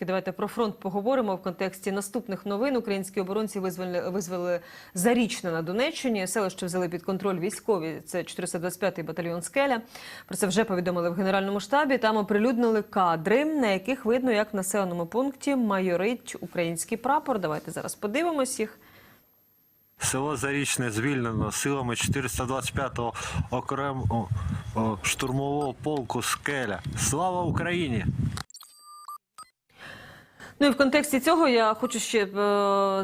Давайте про фронт поговоримо в контексті наступних новин. Українські оборонці визвали, визвали Зарічне на Донеччині. Селище взяли під контроль військові. Це 425-й батальйон Скеля. Про це вже повідомили в генеральному штабі. Там оприлюднили кадри, на яких видно, як в населеному пункті майорить український прапор. Давайте зараз подивимось їх. Село Зарічне звільнено силами 425-го окремого штурмового полку Скеля. Слава Україні! Ну і в контексті цього я хочу ще е,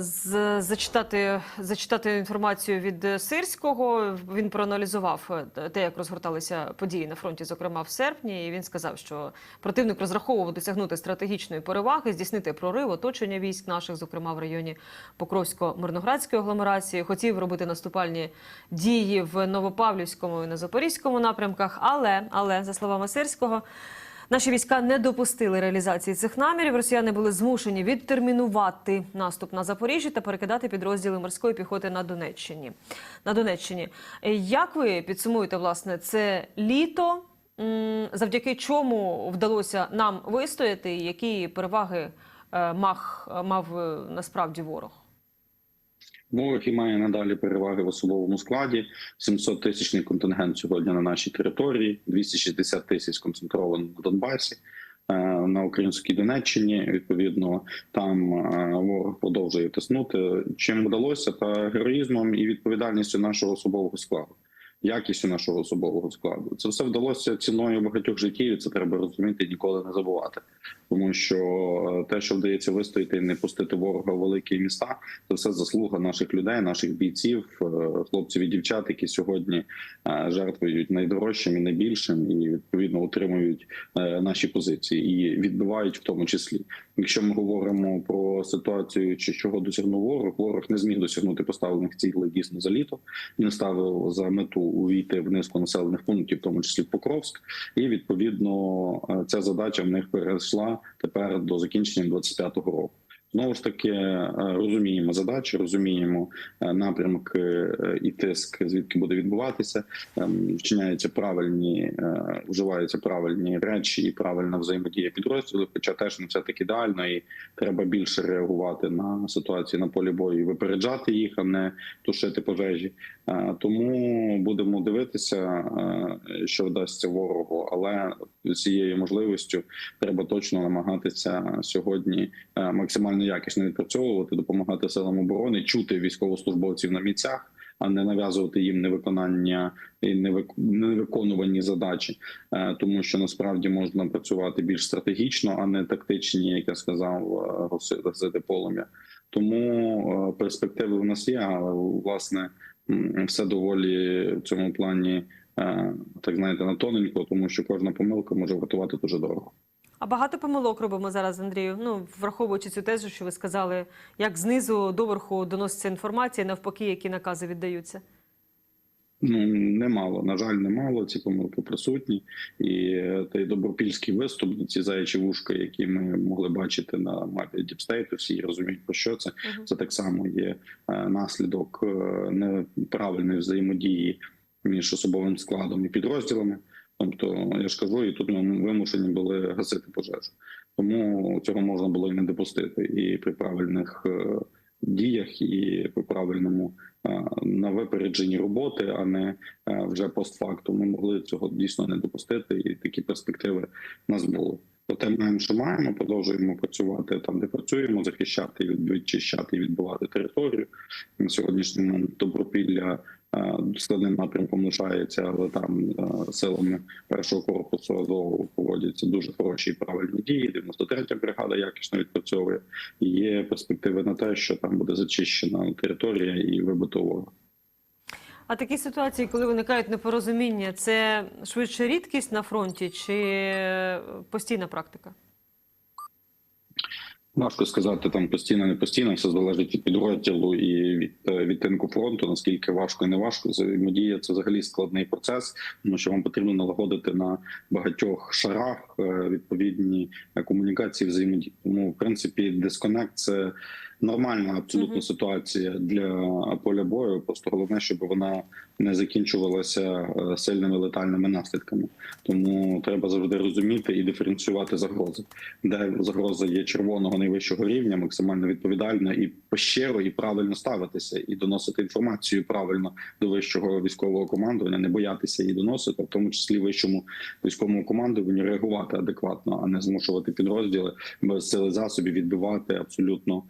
з- зачитати, зачитати інформацію від е, Сирського. Він проаналізував е, те, як розгорталися події на фронті, зокрема в серпні. І він сказав, що противник розраховував досягнути стратегічної переваги, здійснити прорив, оточення військ наших, зокрема в районі Покровсько-Мирноградської агломерації. Хотів робити наступальні дії в Новопавлівському і на Запорізькому напрямках. Але, але за словами Сирського. Наші війська не допустили реалізації цих намірів. Росіяни були змушені відтермінувати наступ на Запоріжжя та перекидати підрозділи морської піхоти на Донеччині. На Донеччині. Е, Як ви підсумуєте власне це літо? Завдяки чому вдалося нам вистояти? Які переваги е, мав, мав е, насправді ворог? Ворог і має надалі переваги в особовому складі. 700 тисячний контингент сьогодні на нашій території, 260 тисяч сконцентровано на Донбасі. е, На українській Донеччині відповідно там е, ворог продовжує тиснути. Чим вдалося, та героїзмом і відповідальністю нашого особового складу, якістю нашого особового складу. Це все вдалося ціною багатьох життів. і Це треба розуміти ніколи не забувати. Тому що е, те, що вдається вистояти і не пустити ворога в великі міста, це все заслуга наших людей, наших бійців, е, хлопців і дівчат, які сьогодні е, жертвують найдорожчим і найбільшим, і відповідно отримують е, наші позиції і відбивають в тому числі. Якщо ми говоримо про ситуацію, чи чого досягнув ворог, ворог не зміг досягнути поставлених цілей дійсно за літо. Він ставив за мету увійти в низку населених пунктів, в тому числі Покровськ, і відповідно е, ця задача в них перейшла тепер до закінчення 25-го року. Знову ж таки е, розуміємо задачі, розуміємо е, напрямки е, і тиск, звідки буде відбуватися. Ем, Вчиняються правильні, вживаються правильні речі і правильна взаємодія підрозділів. Хоча теж не все так ідеально, і треба більше реагувати на ситуації на полі бою, і випереджати їх, а не тушити пожежі. Тому будемо дивитися, що вдасться ворогу, але цією можливістю треба точно намагатися сьогодні е, максимально якісно відпрацьовувати, допомагати силам оборони, чути військовослужбовців на місцях, а не нав'язувати їм невиконання і невик- невиконувані задачі, Е, тому що насправді можна працювати більш стратегічно, а не тактичні, як я сказав, е, гасити- полум'я. Тому перспективи в нас є, але власне все доволі в цьому плані. Е, Так знаєте, на тоненько, тому що кожна помилка може врятувати дуже дорого. А багато помилок робимо зараз, Андрію. Ну, враховуючи цю тезу, що ви сказали, як знизу до верху доноситься інформація, навпаки, які накази віддаються. Ну немало. На жаль, немало. Ці помилки присутні. І е, той добропільський виступ, ці заячі вушка, які ми могли бачити на мапі Діпстейту, всі розуміють про що це. Це так само є е, наслідок неправильної взаємодії між особовим складом і підрозділами. Тобто, я ж кажу, і тут ми вимушені були гасити пожежу. Тому цього можна було і не допустити. І при правильних е, діях, і при правильному е, на випередженні роботи, а не е, вже постфактум. Ми могли цього дійсно не допустити, і такі перспективи в нас були. Проте маємо, що маємо, продовжуємо працювати там, де працюємо, захищати, відчищати і відбувати територію. На сьогоднішній момент добропілля складним напрямком лишається, але там е, силами першого корпусу Азову проводяться дуже хороші і правильні дії. 93-я бригада якісно відпрацьовує. Є перспективи на те, що там буде зачищена територія і вибито ворога. А такі ситуації, коли виникають непорозуміння, це швидше рідкість на фронті чи е, постійна практика? Важко сказати там постійно, не постійно, все залежить від підрозділу і від е, відтинку фронту. Наскільки важко і не важко взаємодія це взагалі складний процес, тому що вам потрібно налагодити на багатьох шарах е, відповідні е, комунікації взаємодії. Тому, в принципі, дисконект це нормальна абсолютно Мгм. ситуація для поля бою. Просто головне, щоб вона не закінчувалася е, сильними летальними наслідками. Тому треба завжди розуміти і диференціювати загрози, де загроза є червоного найвищого рівня, максимально відповідально і щиро і правильно ставитися, і доносити інформацію правильно до вищого військового командування, не боятися її доносити, в тому числі вищому військовому командуванню реагувати адекватно, а не змушувати підрозділи без сили засобів відбивати абсолютно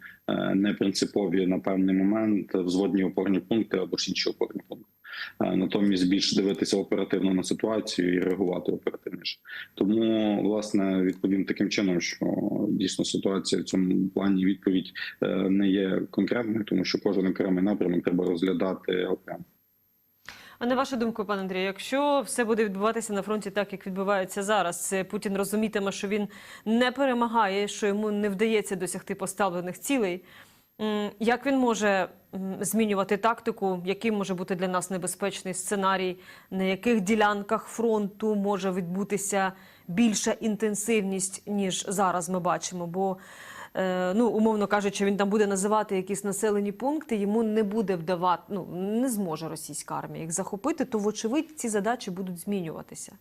непринципові на певний момент взводні опорні пункти або ж інші опорні пункти. Е, Натомість більше дивитися оперативно на ситуацію і реагувати оперативніше. Тому власне відповім таким чином, що дійсно ситуація в цьому плані відповідь е, не є конкретною, тому що кожен окремий напрямок треба розглядати окремо. А на вашу думку, пане Андрію, якщо все буде відбуватися на фронті так, як відбувається зараз, Путін розумітиме, що він не перемагає, що йому не вдається досягти поставлених цілей. Як він може змінювати тактику? Який може бути для нас небезпечний сценарій? На яких ділянках фронту може відбутися більша інтенсивність, ніж зараз ми бачимо? Бо ну, умовно кажучи, він там буде називати якісь населені пункти, йому не буде вдавати, ну не зможе російська армія їх захопити, то вочевидь ці задачі будуть змінюватися.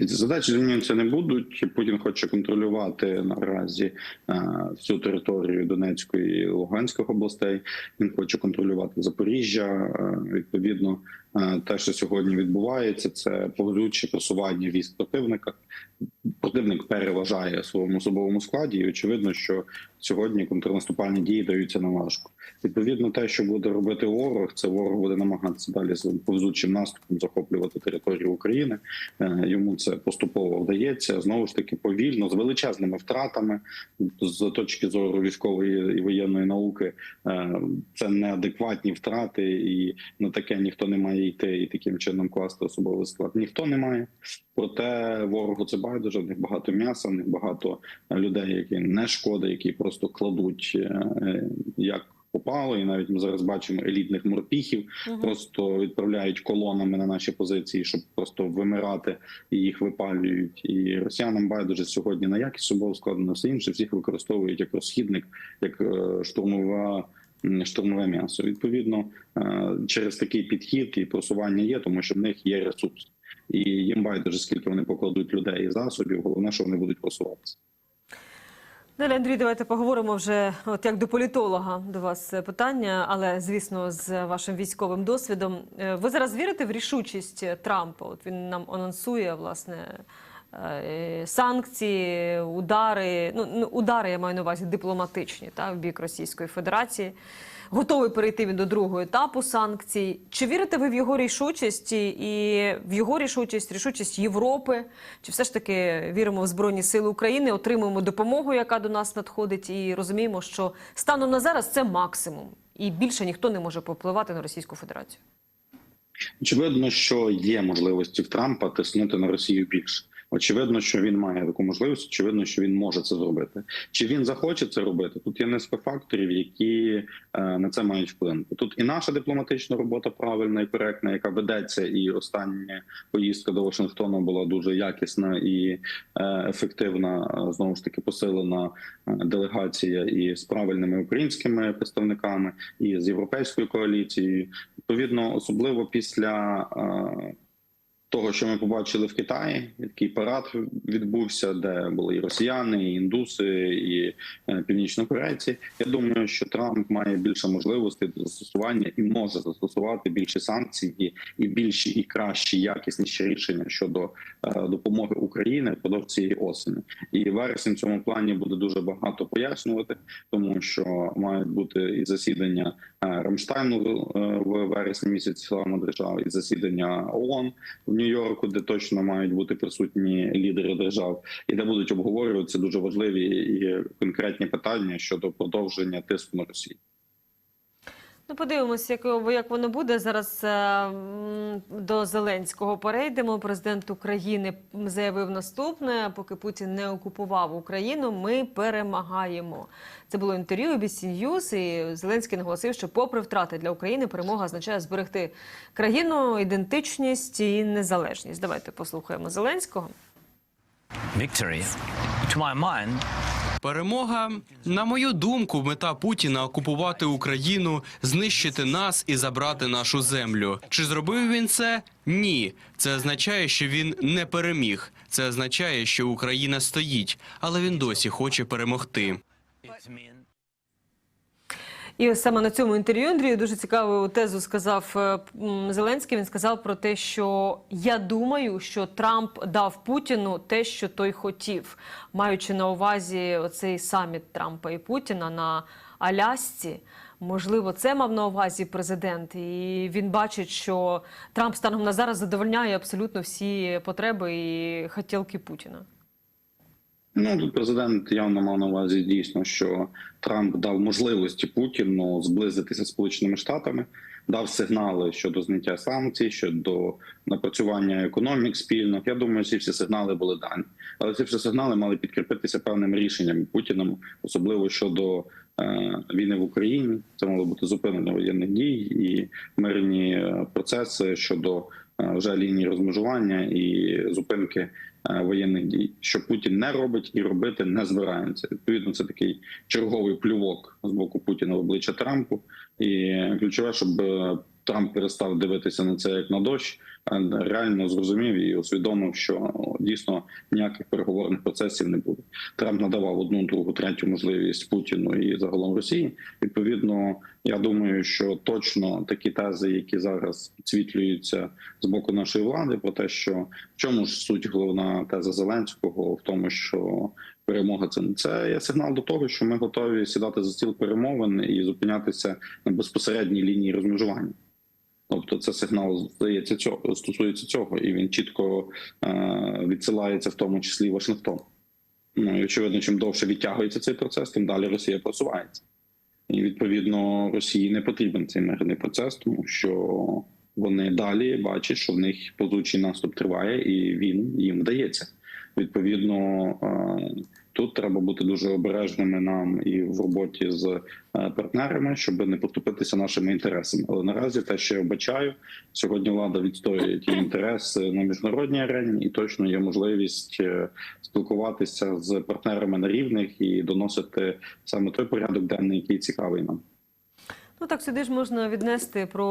Задачі змінюються не будуть. Путін хоче контролювати наразі е, всю територію Донецької і Луганської областей. Він хоче контролювати Запоріжжя. Е, Відповідно, е, те, що сьогодні відбувається, це повзуче просування військ противника. Противник переважає в своєму особовому складі, і очевидно, що сьогодні контрнаступальні дії даються на важко. Відповідно, те, що буде робити ворог, це ворог буде намагатися далі з повзучим наступом захоплювати територію України. Йому це поступово вдається знову ж таки повільно, з величезними втратами з точки зору військової і воєнної науки. е, Це неадекватні втрати, і на таке ніхто не має йти і таким чином класти особовий склад. Ніхто не має. Проте ворогу це байдуже. В них багато м'яса, в них багато людей, які не шкода, які просто кладуть е, як. Попало, і навіть ми зараз бачимо елітних морпіхів, Мгм. просто відправляють колонами на наші позиції, щоб просто вимирати і їх випалюють. І росіянам байдуже сьогодні на якість особового складу, на все інше всіх використовують як розхідник, як е, штурмова. Штурмове м'ясо. Відповідно, е, через такий підхід і просування є, тому що в них є ресурс, і їм байдуже скільки вони покладуть людей і засобів. Головне, що вони будуть просуватися. Далі, Андрій, давайте поговоримо вже от як до політолога до вас е, питання, але звісно, з вашим військовим досвідом. Е, Ви зараз вірите в рішучість Трампа? От він нам анонсує власне е, санкції, удари. Ну ну, удари я маю на увазі дипломатичні та в бік Російської Федерації. Готовий перейти він до другого етапу санкцій. Чи вірите ви в його рішучість і в його рішучість, рішучість Європи? Чи все ж таки віримо в Збройні Сили України, отримуємо допомогу, яка до нас надходить, і розуміємо, що станом на зараз це максимум, і більше ніхто не може попливати на Російську Федерацію? Очевидно, що є можливості в Трампа тиснути на Росію більше. Очевидно, що він має таку можливість. Очевидно, що він може це зробити. Чи він захоче це робити? Тут є низка факторів, які е, на це мають вплинути. Тут і наша дипломатична робота правильна і коректна, яка ведеться, і остання поїздка до Вашингтону була дуже якісна і е, ефективна. Е, Знову ж таки, посилена делегація і з правильними українськими представниками, і з європейською коаліцією. Відповідно, особливо після того, що ми побачили в Китаї, який парад відбувся, де були і росіяни, і індуси, і е, північнокорейці. Я думаю, що Трамп має більше можливостей до застосування і може застосувати більше санкцій і, і більші і кращі, якісніші рішення щодо е, допомоги Україні впродовж цієї осені. І вересень в цьому плані буде дуже багато пояснювати, тому що мають бути і засідання е, Рамштайну в вересні місяці слава держав, і засідання ООН в Нью-Йорку, де точно мають бути присутні лідери держав, і де будуть обговорюватися дуже важливі і конкретні питання щодо продовження тиску на Росію. Ну, подивимося, як, як воно буде. Зараз е, до Зеленського перейдемо. Президент України заявив наступне: поки Путін не окупував Україну, ми перемагаємо. Це було інтерв'ю ABC News, і Зеленський наголосив, що, попри втрати для України, перемога означає зберегти країну, ідентичність і незалежність. Давайте послухаємо Зеленського. victory, to my mind, Перемога, на мою думку, мета Путіна окупувати Україну, знищити нас і забрати нашу землю. Чи зробив він це? Ні. Це означає, що він не переміг. Це означає, що Україна стоїть, але він досі хоче перемогти. І ось саме на цьому інтерв'ю Андрію дуже цікаву тезу сказав е, Зеленський. Він сказав про те, що я думаю, що Трамп дав Путіну те, що той хотів, маючи на увазі оцей саміт Трампа і Путіна на Алясці. Можливо, це мав на увазі президент, і він бачить, що Трамп станом на зараз задовольняє абсолютно всі потреби і хотілки Путіна. Ну тут президент явно мав на увазі дійсно, що Трамп дав можливості Путіну зблизитися з Сполученими Штатами, дав сигнали щодо зняття санкцій, щодо напрацювання економік спільних. Я думаю, ці всі сигнали були дані, але ці всі сигнали мали підкріпитися певними рішеннями Путіном, особливо щодо е, війни в Україні. Це мало бути зупинення воєнних дій і мирні е, процеси щодо е, вже лінії розмежування і зупинки воєнних дій, що Путін не робить і робити не збирається. Відповідно, це такий черговий плювок з боку Путіна в обличчя Трампу. І ключове, щоб е, Трамп перестав дивитися на це як на дощ, реально зрозумів і усвідомив, що дійсно ніяких переговорних процесів не буде. Трамп надавав одну, другу, третю можливість Путіну і загалом Росії. Відповідно, я думаю, що точно такі тези, які зараз підсвітлюються з боку нашої влади, про те, що в чому ж суть головна теза Зеленського, в тому, що перемога це це є сигнал до того, що ми готові сідати за стіл перемовин і зупинятися на безпосередній лінії розмежування. Тобто, це сигнал здається цього стосується цього, і він чітко е, відсилається в тому числі Вашингтон. Ну і очевидно, чим довше відтягується цей процес, тим далі Росія просувається. І відповідно Росії не потрібен цей мирний процес, тому що вони далі бачать, що в них позучий наступ триває, і він їм вдається. Відповідно, е, тут треба бути дуже обережними нам і в роботі з е, партнерами, щоб не поступитися нашими інтересами. Але наразі те, що я вбачаю, сьогодні влада відстоює ті інтереси на міжнародній арені, і точно є можливість е, спілкуватися з партнерами на рівних і доносити саме той порядок денний, який цікавий нам. Ну так сюди ж можна віднести про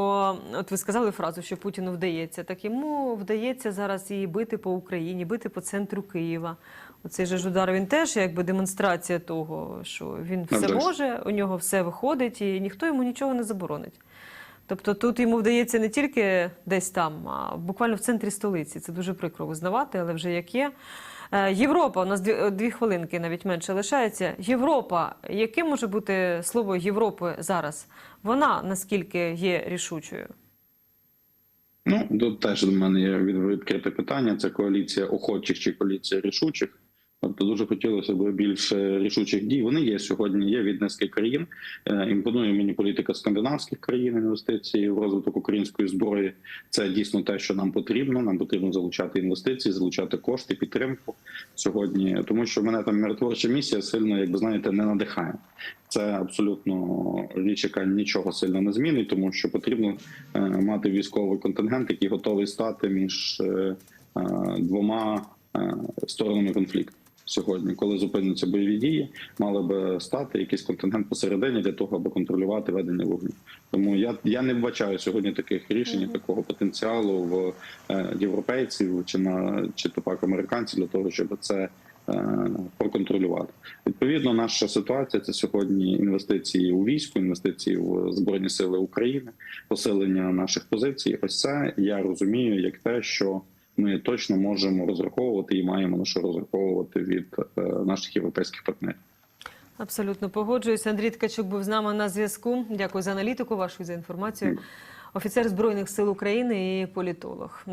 от ви сказали фразу, що Путіну вдається. Так йому вдається зараз і бити по Україні, бити по центру Києва. Оцей же ж удар він теж якби демонстрація того, що він все може, у нього все виходить, і ніхто йому нічого не заборонить. Тобто тут йому вдається не тільки десь там, а буквально в центрі столиці. Це дуже прикро визнавати, але вже як є. Е, Європа, у нас дві, дві хвилинки навіть менше лишається. Європа, яке може бути слово Європи зараз? Вона наскільки є рішучою? Ну тут теж до мене є відкрите питання: це коаліція охочих чи коаліція рішучих. Тобто дуже хотілося б більше рішучих дій. Вони є сьогодні. Є від низки країн. Е, Імпонує мені політика скандинавських країн інвестиції в розвиток української зброї. Це дійсно те, що нам потрібно. Нам потрібно залучати інвестиції, залучати кошти, підтримку сьогодні. Тому що мене там миротворча місія сильно, як ви знаєте, не надихає. Це абсолютно річ, яка нічого сильно не змінить, тому що потрібно е, мати військовий контингент, який готовий стати між е, двома сторонами конфлікту. Сьогодні, коли зупиняться бойові дії, мали би стати якийсь контингент посередині для того, аби контролювати ведення вогню. Тому я, я не вбачаю сьогодні таких рішень, Мгм. такого потенціалу в е, європейців чи на чи то пак американців для того, щоб це е, проконтролювати. Відповідно, наша ситуація це сьогодні інвестиції у військо, інвестиції в збройні сили України, посилення наших позицій. Ось це я розумію як те, що ми точно можемо розраховувати і маємо на що розраховувати від е, наших європейських партнерів. Абсолютно погоджуюся. Андрій Ткачук був з нами на зв'язку. Дякую за аналітику, вашу за інформацію. Офіцер Збройних сил України і політолог.